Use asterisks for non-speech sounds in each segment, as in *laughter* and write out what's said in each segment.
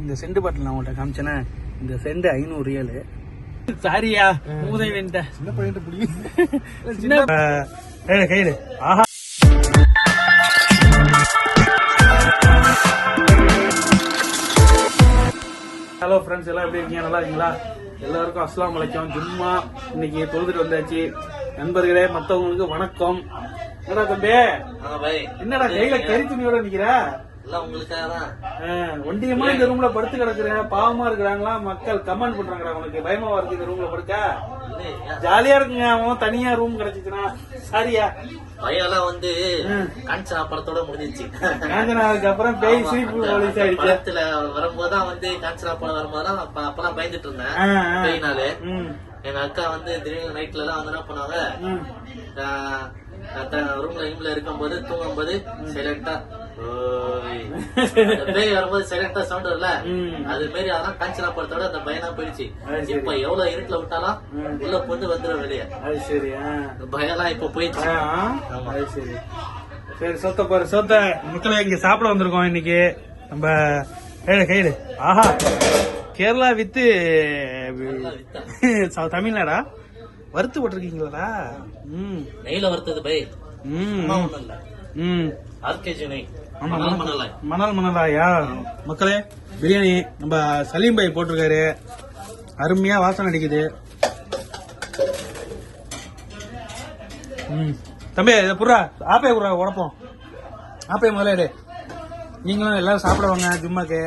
இந்த செண்டு பாட்டில் நான் உங்கள்கிட்ட காமிச்சேனே இந்த செண்டு ஐநூறு ரியலு சாரியா மூதை வேண்ட. சின்ன பையன் சின்ன கையில கையில. ஆஹா. ஹலோ ஃப்ரெண்ட்ஸ் எல்லாம் எப்படி இருக்கீங்க? நல்லா இருக்கீங்களா? எல்லாருக்கும் அஸ்ஸலாமு அலைக்கும். ஜும்மா இன்னைக்கு தொழுதுட்டு வந்தாச்சு. நண்பர்களே மத்தவங்களுக்கு வணக்கம். என்னடா தம்பி? என்னடா கையில கறி துணியோட நிக்கிற? ஒண்டியமா இந்த ரூம்ல படுத்து கிடக்குற பாவமா இருக்கிறாங்களா? மக்கள் கமெண்ட் பண்றாங்கடா உனக்கு. பயமா இருக்கு இந்த ரூம்ல படுக்க? ஜாலியா இருக்குங்க அவன். தனியா ரூம் கிடைச்சிச்சுனா சாரியா. பையெல்லாம் வந்து. காஞ்சனா படத்தோட முடிஞ்சிச்சு. காஞ்சனாவுக்கு அப்புறம் பேய் சிரிப்பு போலீஸ் ஆயிடுச்சு படத்துல வரும்போதுதான் வந்து காஞ்சனா படம் வரும்போதுதான் அப்ப- அப்பெல்லாம் பயந்துட்டு இருந்தேன். பேய்னாலே. எங்க அக்கா வந்து திடீர்னு நைட்ல எல்லாம் வந்து என்ன பண்ணாங்க ம். ரூம்ல ரூம்ல இருக்கும்போது தூங்கும்போது சைலண்டா *laughs* பேய் வரும்போது சைலண்டா சவுண்ட் வரல. அது மாரி அதான் காஞ்சனா படத்தோட அந்த பயனா போயிடுச்சு. இப்ப எவ்வளவு இருட்டுல விட்டாலும். உள்ள பொண்ணு வந்துடும் வெளியே. அது சரி பயம்லாம் இப்ப போயிடுச்சு. சரி. சரி சொத்த பாரு சொத்த. மக்களை இங்க சாப்பிட வந்திருக்கோம் இன்னைக்கு. நம்ம கையில கையில. ஆஹா. கேரளா வித்து *laughs* ச- தமிழ்நாடா? வறுத்து போட்டிருக்கீங்களா ம். நெய்ல வறுத்தது பை. ம். ம். ஆர்கேஜி நெய். மணல் மணலாய். மணல் மணலாயா? மக்களே பிரியாணி நம்ம சலீம் பாய் போட்டிருக்காரு. அருமையா வாசனை அடிக்குது. ம். தம்பி இதை புறா ஆப்பே புறா உடப்போம். ஆப்பே முதலாடு நீங்களும் எல்லாரும் சாப்பிட வாங்க ஜும்மாக்கு.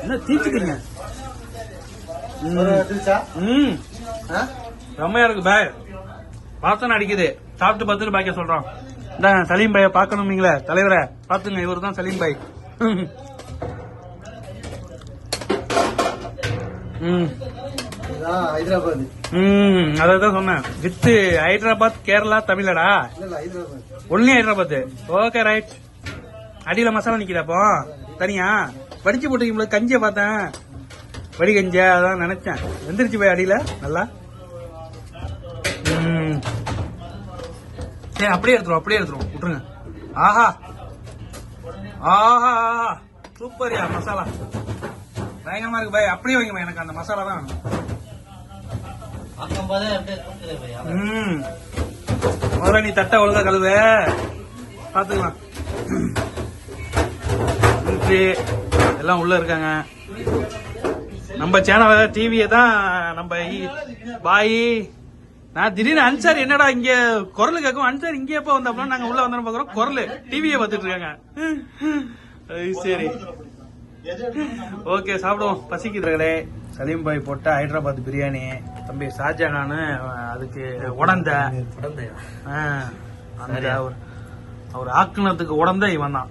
என்ன தீச்சுக்கிறீங்க? ம். செம்மையா இருக்கு பாய். வாசனை அடிக்குது. சாப்பிட்டு பார்த்துட்டு பாக்கிய சொல்றோம் இந்த சலீம் பாய பார்க்கணும் நீங்களே தலைவரை பாத்துங்க இவர் தான் சலீம் பாய் ஹைதராபாத். ம் அதான் சொன்னேன். வித்து ஹைதராபாத் கேரளா தமிழடா? ஒன்லி ஹைதராபாத். Okay right. அடியில மசாலா நிக்குதா அப்போ? தனியா? வடிச்சு போட்டுருக்கீங்களா கஞ்சிய பார்த்தேன். வடி கஞ்சியா அதான் நினைச்சேன். வெந்திருச்சு போய் அடியில நல்லா ம். சரி அப்படியே எடுத்துரும் அப்படியே எடுத்துரும் விட்டுருங்க. ஆஹா. ஆஹா ஆஹா. சூப்பர்யா மசாலா. பயங்கரமா இருக்கு பாய் அப்படியே வைங்க எனக்கு அந்த மசாலா தான் ம். முதல்ல நீ தட்டை ஒழுங்கா கழுவு. பாத்துக்கலாம். மிலிட்ரி எல்லாம் உள்ள இருக்காங்க. நம்ம சேனல் டிவியை தான் நம்ம பாய் நான் திடீர்னு அன்சார் என்னடா இங்க குரல் கேட்கும்? அன்சார் இங்க எப்ப வந்தப்போ நாங்க உள்ள வந்தோம் பாக்குறோம். குரல். டிவியை பார்த்துட்டு இருக்காங்க. சரி. ஓகே சாப்பிடுவோம். பசிக்குதுகளே. சலீம் பாய் போட்ட ஹைதராபாத் பிரியாணி. தம்பி ஷாஜகான் அதுக்கு உடந்த. அந்த அவர் அவர் ஆக்குனதுக்கு உடந்த இவன் தான்.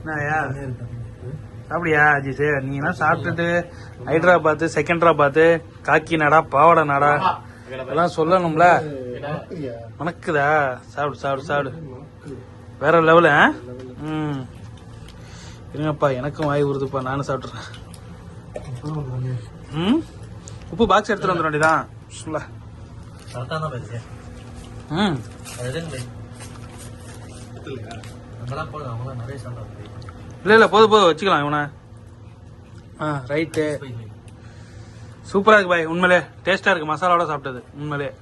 என்னய்யா? சாப்பிடியா அஜித்? நீ என்ன சாப்பிட்டுட்டு? ஹைதராபாத் செகண்டராபாத் காக்கி நாடா பாவாடை நாடா? இதெல்லாம் சொல்லணும்ல. உனக்குதா சாப்பிடு சாப்பிடு சாப்பிடு. வேற லெவலு? ம். இருங்கப்பா எனக்கும் வாய் உறுதுப்பா நானும் சாப்பிட்றேன் ம்? உப்பு பாக்ஸ் எடுத்துட்டு வந்துட வேண்டியதான் பேசு ம். இல்ல இல்ல போதும் போதும் வச்சுக்கலாம் இவனை. ஆ ரைட்டு பை, பை. சூப்பரா இருக்கு பாய் உண்மையிலே. டேஸ்டா இருக்கு மசாலாவோட சாப்பிட்டது உண்மையிலே.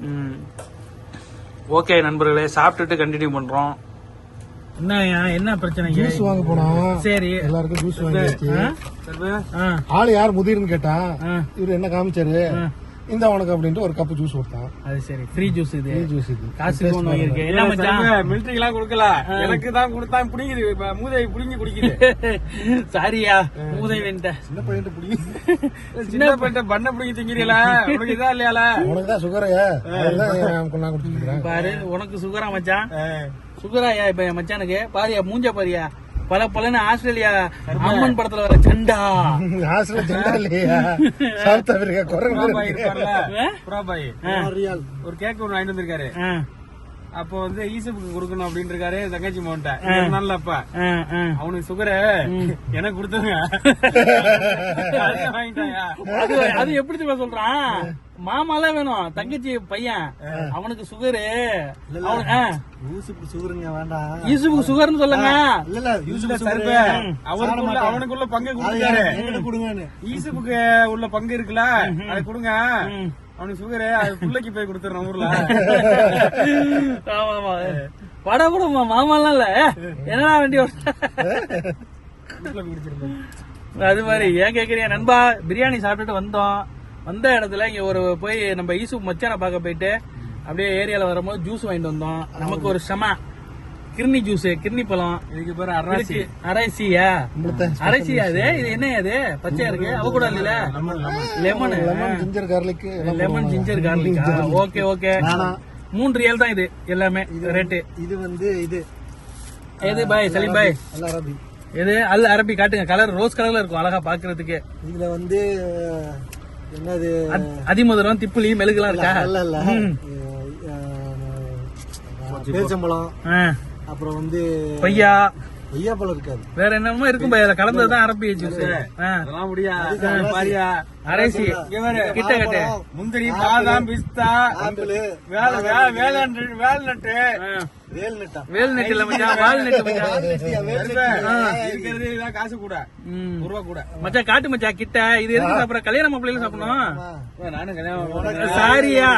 ம். ஓகே நண்பர்களே சாப்பிட்டுட்டு கண்டினியூ பண்றோம். என்ன என்ன பிரச்சனை? ஜூஸ் வாங்க போனோம் சரி. எல்லாருக்கும் ஜூஸ் ஆ? ஆளு யார் முதிர்னு கேட்டா ஆ. இவரு என்ன காமிச்சாரு? ஆ. இந்த உனக்கு அப்படின்ட்டு ஒரு கப்பு ஜூஸ் கொடுத்தான். அது சரி ஃப்ரீ ஜூஸ் இது. ஜூஸ் இது. காசு என்ன மச்சான்? மிலிட்டரிக்கு எல்லாம் கொடுக்கல. எனக்கு தான் கொடுத்தான் புடிங்குது இப்ப மூதை புடிங்கி குடிக்குது. *laughs* சாரியா மூதை வேண்ட சின்ன பையன் பிடிக்கும் சின்ன பையன் பண்ண புடிங்கி திங்கிறீல? உனக்கு இதா இல்லையால உனக்கு தான் சுகரையா அதுதான் நான் கொடுத்துருக்கேன் பாரு உனக்கு சுகரா மச்சான். சுகராயா இப்ப என் மச்சானுக்கு. பாரியா மூஞ்ச பாரியா? பல பலன்னு ஆஸ்திரேலியா அம்மன் படத்துல வர சண்டா ஹாஸ்டல் *laughs* ஜெண்டா இல்லையா? சவுத் ஆப்பிரிக்கா குரங்கு. ஒரு கேக் ஒண்ணு வாங்கிட்டு வந்திருக்காரு. அப்போ வந்து ஈசப்புக்கு கொடுக்கணும் அப்படின்னு இருக்காரு தங்கச்சி மோன்ட்ட நல்ல அப்ப. ஆ, ஆ. அவனுக்கு சுகரு எனக்கு கொடுத்துருங்க. *laughs* அது அது எப்படி தெரியுமா சொல்றான்? மாமாலாம் வேணும் தங்கச்சி பையன். அவனுக்கு சுகரு யூசுப் சுகருங்க வேண்டாம். ஈசுக்கு சுகர்னு சொல்லுங்க. இல்ல இல்ல. யூசுப் அவனுக்குள்ள அவனுக்குள்ள பங்கு கொடுங்கன்னு ஈசப்புக்கு உள்ள பங்கு இருக்குல்ல அதை கொடுங்க. அவனுக்கு சுகரு அது பிள்ளைக்கு போய் கொடுத்துறேன் ஊர்ல. ஆமா ஆமா பட கூட மா- மாமாலாம் இல்ல. என்னடா வண்டி அது மாதிரி ஏன் கேக்குறியா நண்பா பிரியாணி சாப்பிட்டுட்டு வந்தோம். வந்த இடத்துல இங்க ஒரு போய் நம்ம ஈசு மச்சானை பார்க்க போயிட்டு அப்படியே ஏரியால வரும்போது ஜூஸ் வாங்கிட்டு வந்தோம். நமக்கு ஒரு செம கிர்னி ஜூஸ் கிர்னி பழம். இதுக்கு பேரு அராசி. அரைசியா? அரைசியா அது? இது என்ன அது? பச்சையா இருக்கு? அவ கூட இல்ல lemon lemon ginger garlic lemon ginger கார்லிக்கா okay okay மூன்று ரியல் தான் இது. எல்லாமே ரேட்டு இது வந்து இது. எது? பாய் சலீம் பாய் அல்ல அரபி எது? அல் அரபி காட்டுங்க. கலர் ரோஸ் கலர்ல இருக்கும் அழகா பாக்குறதுக்கு. இதுல வந்து என்னது? அதிமதுரம் திப்புளி மெழுகுலாம் இருக்கா? அல்ல இல்ல பேச்சம்பழம். அப்புறம் வந்து கொய்யா. கொய்யாப்பழம் இருக்காது வேற என்னமோ இருக்கும் பாய் அதுல கலந்ததுதான் அரபி ஜூஸ் அதெல்லாம் முடியா? பாரியா அரைசி. கிட்ட கட்டு. முந்திரி பாதாம் பிஸ்தா. வேலை வேலை வேலை வேல்நட்டு. வேல் நட்டா வேல் நெட் இல்ல மச்சான் வால் நெட் மச்சான். இருக்கிறது இதான் காசு கூட. ஒரு ரூபா கூட. மச்சான் காட்டு மச்சான் கிட்ட. இது எதுக்கு சாப்பிடுற? கல்யாண மாப்பிள்ளையில சாப்பிடணும். நானும் கல்யாணம் சாரியா?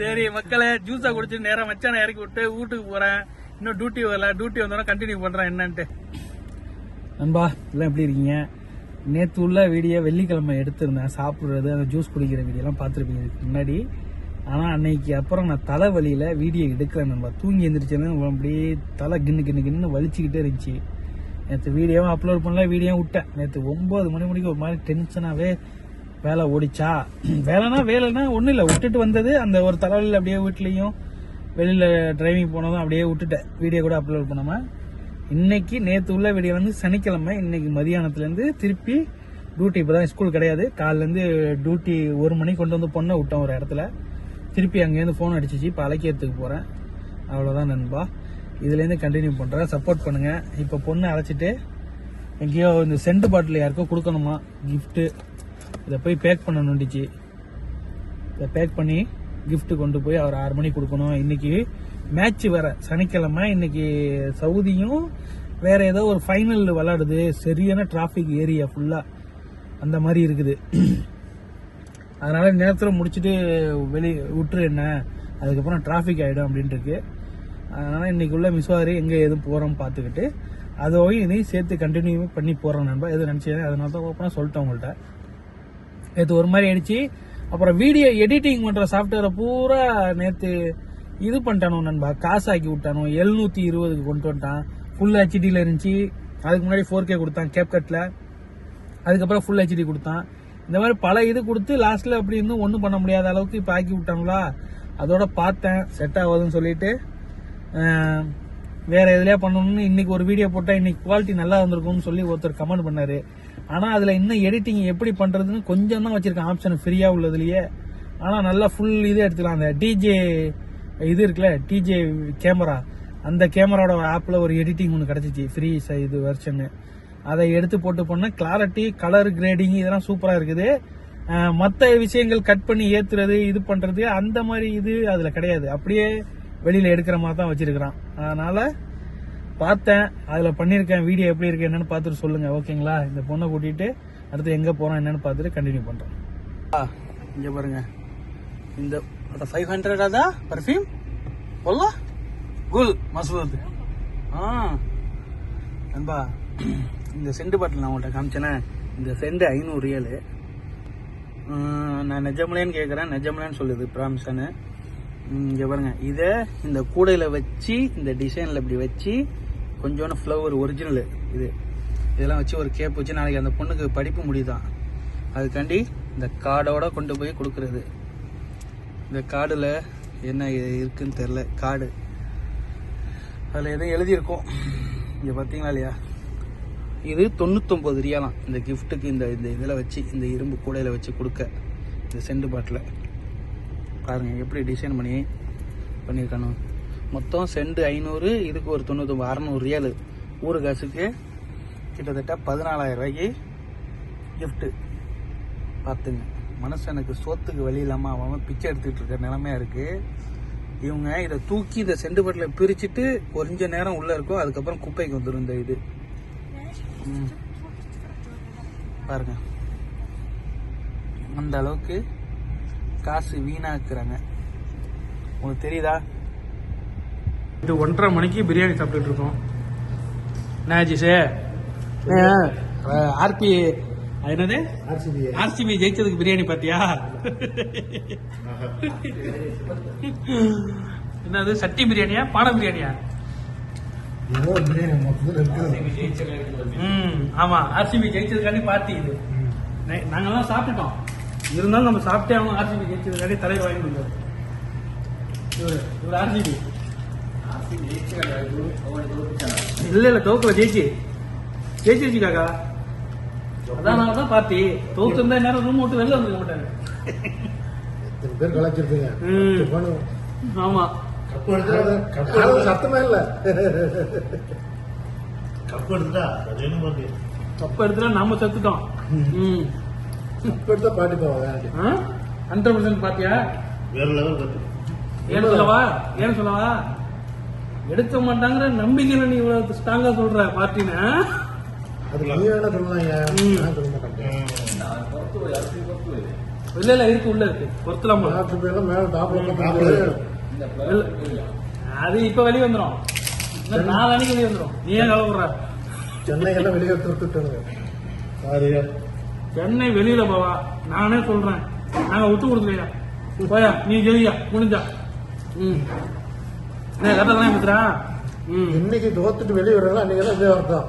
சரி மக்களே ஜூஸா குடிச்சு நேரா மச்சான இறக்கி விட்டு வீட்டுக்கு போறேன். இன்னும் டியூட்டி வரல. டியூட்டி வந்தோட கண்டினியூ பண்றேன். என்னன்ட்டு. நண்பா எல்லாம் எப்படி இருக்கீங்க? நேத்து உள்ள வீடியோ வெள்ளிக்கிழமை எடுத்திருந்தேன். சாப்பிடுறது அந்த ஜூஸ் குடிக்கிற வீடியோ எல்லாம் பார்த்துருப்பீங்க. இதுக்கு முன்னாடி. ஆனா அன்னைக்கு அப்புறம் நான் தலைவலியில வீடியோ எடுக்கிறேன் நண்பா. தூங்கி எழுந்திரிச்சேன்னு அப்படியே தலை கின்னு கின்னு கின்னு வலிச்சுக்கிட்டே இருந்துச்சு. நேற்று வீடியோவும் அப்லோட் பண்ணல வீடியோவும் விட்டேன். நேற்று ஒன்பது மணி மணிக்கு ஒரு மாதிரி டென்ஷனாகவே வேலை ஓடிச்சா. வேலைனா வேலைனா ஒன்றும் இல்லை. விட்டுட்டு வந்தது அந்த ஒரு தலைவலியில் அப்படியே வீட்லேயும் வெளியில் டிரைவிங் போனதும் அப்படியே விட்டுட்டேன். வீடியோ கூட அப்லோட் பண்ணாமல் இன்னைக்கு நேற்று உள்ள வீடியோ வந்து சனிக்கிழமை இன்னைக்கு மதியானத்துலேருந்து திருப்பி டியூட்டி இப்போ தான் ஸ்கூல் கிடையாது காலிலேருந்து டியூட்டி ஒரு மணிக்கு கொண்டு வந்து பொண்ணை விட்டோம் ஒரு இடத்துல. திருப்பி அங்கேருந்து ஃபோன் அடிச்சிச்சு. இப்போ அழைக்கிறதுக்கு போகிறேன் அவ்வளோதான் நண்பா. இதுலேருந்து கண்டினியூ பண்ணுறேன் சப்போர்ட் பண்ணுங்கள் இப்போ பொண்ணை அழைச்சிட்டு எங்கேயோ இந்த சென்ட் பாட்டில் யாருக்கோ கொடுக்கணுமா? கிஃப்ட்டு இதை போய் பேக் பண்ண நோண்டிச்சு இதை பேக் பண்ணி கிஃப்ட் கொண்டு போய் அவர் ஆறு மணிக்கு கொடுக்கணும். இன்னைக்கு மேட்ச் வேற. சனிக்கிழமை இன்னைக்கு சவுதியும் வேற ஏதோ ஒரு ஃபைனல் விளாடுது சரியான டிராஃபிக் ஏரியா ஃபுல்லா அந்த மாதிரி இருக்குது. அதனால நேரத்தில் முடிச்சுட்டு வெளி விட்டுரு என்ன. அதுக்கப்புறம் டிராஃபிக் ஆகிடும் அப்படின்ட்டு இருக்கு அதனால இன்னைக்கு உள்ள மிஸ்வாரி எங்கே எதுவும் போகிறோம் பார்த்துக்கிட்டு அதோடு இதையும் சேர்த்து கண்டினியூ பண்ணி போகிறோம் நண்பா. எதுவும் நினச்சேன் அதனால தான் ஓப்பனாக சொல்லிட்டேன் உங்கள்கிட்ட நேற்று ஒரு மாதிரி ஆயிடுச்சு. அப்புறம் வீடியோ எடிட்டிங் பண்ணுற சாஃப்ட்வேரை பூரா நேற்று இது பண்ணிட்டானோ நண்பா. காசு ஆக்கி விட்டானோ. எழுநூத்தி இருபதுக்கு கொண்டு வந்துட்டான். ஃபுல் ஹெச்டியில் இருந்துச்சு. அதுக்கு முன்னாடி ஃபோர் கே கொடுத்தான் கேப்கட்டில் அதுக்கப்புறம் ஃபுல் ஹெச்டி கொடுத்தான். இந்த மாதிரி பல இது கொடுத்து லாஸ்ட்ல அப்படி இருந்தும் ஒன்றும் பண்ண முடியாத அளவுக்கு இப்போ ஆக்கி விட்டாங்களா அதோட பார்த்தேன். செட் ஆகுதுன்னு சொல்லிட்டு வேற எதுலயா பண்ணணும்னு இன்னைக்கு ஒரு வீடியோ போட்டா இன்னைக்கு குவாலிட்டி நல்லா வந்திருக்கும்னு சொல்லி ஒருத்தர் கமெண்ட் பண்ணாரு. ஆனால் அதில் இன்னும் எடிட்டிங் எப்படி பண்ணுறதுன்னு கொஞ்சம் தான் வச்சுருக்கேன். ஆப்ஷன் ஃப்ரீயாக உள்ளதுலையே. ஆனால் நல்லா ஃபுல் இது எடுத்துக்கலாம். அந்த டிஜே இது இருக்குல்ல டிஜே கேமரா அந்த கேமராவோட ஆப்பில் ஒரு எடிட்டிங் ஒன்று கிடச்சிச்சு. ஃப்ரீ இது வெர்ஷன் அதை எடுத்து போட்டு பண்ண கிளாரிட்டி கலர் கிரேடிங் இதெல்லாம் சூப்பராக இருக்குது. மற்ற விஷயங்கள் கட் பண்ணி ஏற்றுறது இது பண்ணுறது அந்த மாதிரி இது அதில் கிடையாது. அப்படியே வெளியில் எடுக்கிற மாதிரி தான் வச்சுருக்கிறான். அதனால் பார்த்தேன். அதில் பண்ணியிருக்கேன். வீடியோ எப்படி இருக்கு என்னன்னு பார்த்துட்டு சொல்லுங்க. ஓகேங்களா? இந்த பொண்ணை கூட்டிகிட்டு அடுத்து எங்கே போகிறோம் என்னன்னு பார்த்துட்டு கண்டினியூ பண்றேன் இங்கே பாருங்க. இந்த ஃபைவ் ஹண்ட்ரட் தான் பர்ஃபியூம் ஒல்லா குல் மசூத். ஆ. நண்பா இந்த செண்டு பாட்டில் நான் உங்கள்கிட்ட காமிச்சேனே. இந்த செண்டு ஐநூறு ரியலு நான் நிஜமலேன்னு கேட்குறேன் நிஜமலேன்னு சொல்லுது ப்ராமிஷனு இங்கே பாருங்க. இதை இந்த கூடையில் வச்சு இந்த டிசைனில் இப்படி வச்சு கொஞ்சோண்டு ஃப்ளவர் ஒரிஜினல் இது. இதெல்லாம் வச்சு ஒரு கேப் வச்சு நாளைக்கு அந்த பொண்ணுக்கு படிப்பு முடியுதான் அதுக்காண்டி இந்த கார்டோட கொண்டு போய் கொடுக்குறது. இந்த கார்டில் என்ன இருக்குன்னு தெரில கார்டு அதில் எதுவும் எழுதியிருக்கோம். இங்கே பார்த்தீங்களா இல்லையா? இது தொண்ணூத்தொம்பது ரியாலாம். இந்த கிஃப்ட்டுக்கு இந்த இந்த இதில் வச்சு இந்த இரும்பு கூடையில் வச்சு கொடுக்க. இந்த செண்டு பாட்டில். பாருங்கள் எப்படி டிசைன் பண்ணி பண்ணியிருக்கானு. மொத்தம் செண்டு ஐநூறு இதுக்கு ஒரு தொண்ணூத்தொம்பது அறநூறு ரியல். ஊரு காசுக்கு கிட்டத்தட்ட பதினாலாயிரம் ரூபாய்க்கு கிஃப்ட்டு பார்த்துங்க. மனுஷனுக்கு சோத்துக்கு வழி இல்லாமல் அவன் பிச்சை எடுத்துக்கிட்டு இருக்க நிலமையாக இருக்குது இவங்க இதை தூக்கி இதை செண்டு பட்டில் பிரிச்சுட்டு கொஞ்ச நேரம் உள்ளே இருக்கும். அதுக்கப்புறம் குப்பைக்கு வந்துடும் இந்த இது. பாருங்க. அந்த அளவுக்கு காசு வீணாக்குறாங்க. உங்களுக்கு தெரியுதா? இது ஒன்றரை மணிக்கு பிரியாணி சாப்பிட்டுட்டு இருக்கோம். என்ன ஆர்பி என்னது? ஆர்சிபி. ஆர்சிபி ஜெயிச்சதுக்கு பிரியாணி பாத்தியா? என்னது சட்டி பிரியாணியா பானை பிரியாணியா? ம் ஆமா ஆர்சிபி ஜெயிச்சதுக்காண்டி பார்ட்டி இது. நை- நாங்கெல்லாம் சாப்பிட்டுட்டோம். இருந்தாலும் நம்ம சாப்பிட்டே ஆகணும். ஆர்சிபி ஜெயிச்சதுக்காண்டி தலைவர் வாங்கி இவரு இவர் ஆர்சிபி. இல்ல இல்ல தோக்கல ஜெயிச்சு. ஜெயிச்சிருச்சு காக்கா. அதான் தான் பார்ட்டி தோத்துருந்தா நேரம் ரூம் விட்டு வெளில வந்துருக்க மாட்டாங்க எத்தனை பேர் கலாச்சிருப்பீங்க. ஆமா. கப்பு எடுத்தா கப்பு சத்தமே இல்ல. கப் எடுத்துட்டா தப்பு எடுத்துட்டா நாம செத்துட்டோம். ம். கப்பு எடுத்தா பாட்டி போவாங்க ஹண்ட்ரட் பர்சன்ட் பாத்தியா? வேற லெவல் ஏன்னு சொல்லவா? ஏன்னு சொல்லவா? எடுக்க மாட்டாங்கிற நம்பிக்கையில நீ இவ்வளவு ஸ்ட்ராங்கா சொல்ற பார்ட்டின்னு அது மாட்டேன். இல்ல இல்ல இருக்கு உள்ள இருக்கு. பொருத்தலாமா. அது இப்ப வெளிய வந்துரும். இன்னும் நாலு அன்னைக்கு வெளிய வந்துரும். நீ ஏன் கவலைப்படுற? சென்னை எல்லாம் வெளியே சாரியா சென்னை வெளியில போவா. நானே சொல்றேன். நாங்க விட்டு கொடுக்கலையா? போயா நீ ஜெயியா முடிஞ்சா. ம். இன்னைக்கு தோத்துட்டு வெளியே வர்றாங்க அன்னைக்கு எல்லாம் இதே அர்த்தம்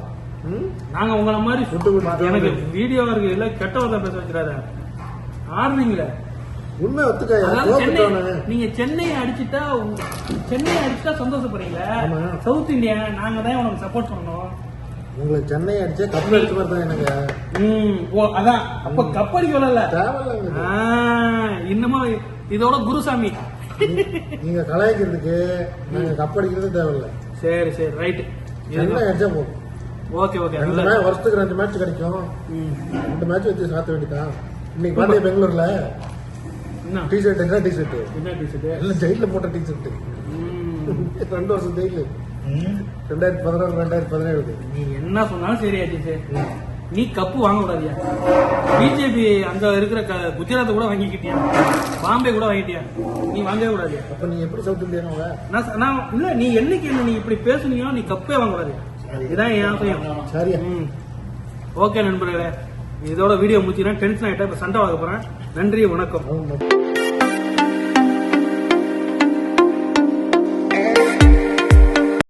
ம்? நாங்க உங்கள மாதிரி கொடுத்து எனக்கு வீடியோ இருக்கு இல்ல கெட்ட வார்த்தை பேச வச்சிடாத. ஆடுறீங்களே? உண்மை நீங்க சென்னையை அடிச்சுட்டா சென்னையை அடிச்சுட்டா சந்தோஷப்படுறீங்களா. சவுத் இந்தியா நாங்க தான் உனக்கு சப்போர்ட் பண்ணணும். உங்களுக்கு சென்னை அடிச்சே கப்பு அடிச்ச மாதிரி தான் எனக்கு. ம். ஓ அதான். அப்ப கப்படிக்க வரல. தேவையில்ல. எங்களுக்கு. இன்னமும் இதோட குருசாமி. நீங்க கலாய்க்கிறதுக்கு நாங்க கப் அடிக்கிறது தேவையில்ல. சரி சரி ரைட் சென்னை அடிச்சா போதும். ஓகே ஓகே ரெண்டு மேட்ச் வருஷத்துக்கு ரெண்டு மேட்ச் கிடைக்கும். ரெண்டு மேட்ச் வச்சு சாத்த வேண்டியதான் இன்னைக்கு பாண்டிய பெங்களூர்ல என்ன? டி ஷர்ட் என்ன டி ஷர்ட் என்ன டீச்சர் எல்லாம் ஜெயில போட்ட டி ஷர்ட் ரெண்டு வருஷம் ஜெயிலு. ரெண்டாயிரத்தி பதினாறு ரெண்டாயிரத்தி பதினேழு. நீ என்ன சொன்னாலும் சரி அஜித் நீ கப்பு வாங்க கூடாதியா பிஜேபி அங்க இருக்கிற க- குஜராத் கூட வாங்கிக்கிட்டியா? பாம்பே கூட வாங்கிட்டியா? நீ வாங்கவே கூடாதியா? அப்ப நீ எப்படி சவுத் இந்தியானவங்க நான் நான் இல்ல நீ என்னைக்கு என்ன நீ இப்படி பேசுனியோ நீ கப்பே வாங்க கூடாதியா? இதான் என் ஆசையம். சரியா. ஓகே நண்பர்களே இதோட வீடியோ முடிச்சுன்னா டென்ஷன் ஆயிட்டா இப்ப சண்டை வாங்க போறேன். நன்றி வணக்கம்.